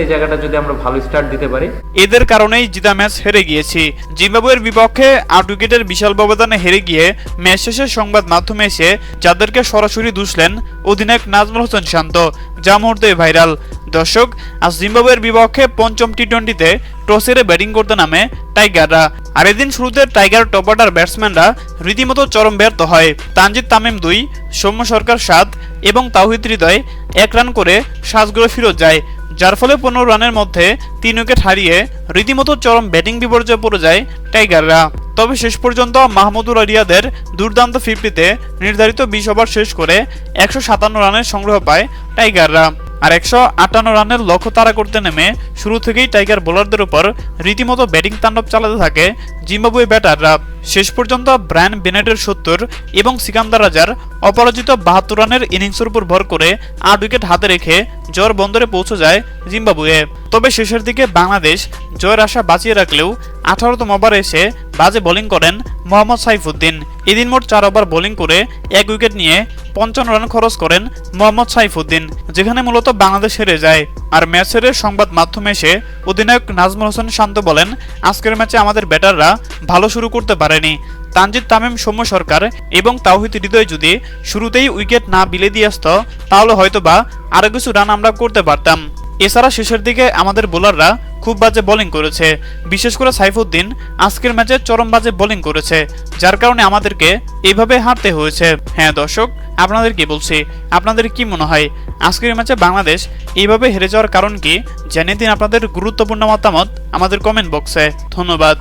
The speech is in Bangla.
এই জায়গাটা যদি আমরা ভালো স্টার্ট দিতে পারি। এদের কারণেই জিতা ম্যাচ হেরে গিয়েছি। জিম্বাবুয়ের বিপক্ষে আট উইকেটের বিশাল ব্যবধানে হেরে গিয়ে ম্যাচ সংবাদ মাধ্যমে এসে যাদেরকে সরাসরি দুষলেন অধিনায়ক নাজমুল হোসেন শান্ত, যা মুহূর্তে ভাইরাল। দর্শক, আজ জিম্বাবুয়ের বিপক্ষে পঞ্চম টি টোয়েন্টিতে টস হেরে ব্যাটিং করতে নামে টাইগাররা। আর এদিন শুরুতে টাইগার টপ অর্ডার ব্যাটসম্যানরা রীতিমতো চরম ব্যর্থ হয়। তানজিদ তামিম দুই, সৌম্য সরকার সাত এবং তাওহিদ হৃদয় এক রান করে সাজগুলো ফিরত যায়। যার ফলে পনেরো রানের মধ্যে তিন উইকেট হারিয়ে রীতিমতো চরম ব্যাটিং বিপর্যয়ে পড়ে যায় টাইগাররা। তবে শেষ পর্যন্ত মাহমুদুল রিয়াদের দুর্দান্ত ফিফটিতে নির্ধারিত বিশ ওভার শেষ করে একশো সাতান্ন রানের সংগ্রহ পায় টাইগাররা। আর একশো আটান্ন রানের লক্ষ্য তাড়া করতে নেমে শুরু থেকেই টাইগার বোলারদের উপর রীতিমতো ব্যাটিং তাণ্ডব চালাতে থাকে জিম্বাবুয়ে ব্যাটাররা। শেষ পর্যন্ত ব্রায়ান বেনেটের সত্তর এবং সিকান্দার রাজার অপরাজিত বাহাত্তর রানের ইনিংসের উপর ভর করে আট উইকেট হাতে রেখে জয়ের বন্দরে পৌঁছে যায় জিম্বাবুয়ে। তবে শেষের দিকে বাংলাদেশ জয়ের আশা বাঁচিয়ে রাখলেও আঠারোতম ওভারে এসে বাজে বোলিং করেন মোহাম্মদ সাইফুদ্দিন। এদিন মোট চার ওভার বোলিং করে এক উইকেট নিয়ে পঞ্চান্ন রান খরচ করেন মোহাম্মদ সাইফুদ্দিন, যেখানে মূলত বাংলাদেশ হেরে যায়। আর ম্যাচ হেরে সংবাদ মাধ্যমে এসে অধিনায়ক নাজমুল হোসেন শান্ত বলেন, আজকের ম্যাচে আমাদের ব্যাটাররা ভালো শুরু করতে পারেনি। তানজিদ তামিম, সৌম্য সরকার এবং তাওহিদ হৃদয় যদি শুরুতেই উইকেট না বিলে দিয়ে আসতো, তাহলে হয়তোবা আরও কিছু রান আমরা করতে পারতাম। এছাড়া শেষের দিকে আমাদের বোলাররা খুব বাজে বোলিং করেছে। বিশেষ করে সাইফুদ্দিন, আজকের ম্যাচে চরম বাজে বোলিং করেছে, যার কারণে আমাদেরকে এইভাবে হারতে হয়েছে। হ্যাঁ দর্শক, আপনাদের কি বলছি? আপনাদের কি মনে হয়? আজকের ম্যাচে বাংলাদেশ এইভাবে হেরে যাওয়ার কারণ কি? জানিয়ে দিন আপনাদের গুরুত্বপূর্ণ মতামত আমাদের কমেন্ট বক্সে ধন্যবাদ।